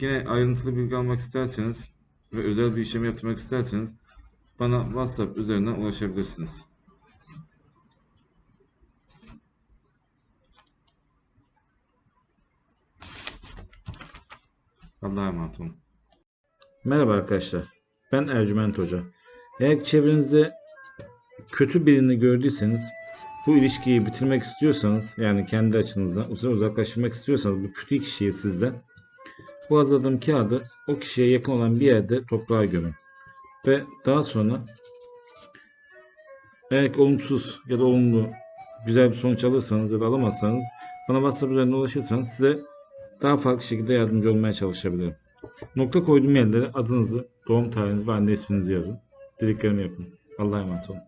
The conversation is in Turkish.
Yine ayrıntılı bilgi almak isterseniz ve özel bir işlem yaptırmak isterseniz bana WhatsApp üzerinden ulaşabilirsiniz. Allah'a emanet olun. Merhaba arkadaşlar. Ben Ercüment Hoca. Eğer çevrenizde kötü birini gördüyseniz bu ilişkiyi bitirmek istiyorsanız yani kendi açınızdan uzak uzaklaştırmak istiyorsanız bu kötü kişiyi sizden bu hazırladığım kağıdı o kişiye yakın olan bir yerde toprağa gömün. Ve daha sonra eğer olumsuz ya da olumlu güzel bir sonuç alırsanız ya da alamazsanız bana WhatsApp üzerinden ulaşırsanız size daha farklı şekilde yardımcı olmaya çalışabilirim. Nokta koyduğum yerlere adınızı, doğum tarihinizi ve anne isminizi yazın. Dediklerimi yapın. Allah'a emanet olun.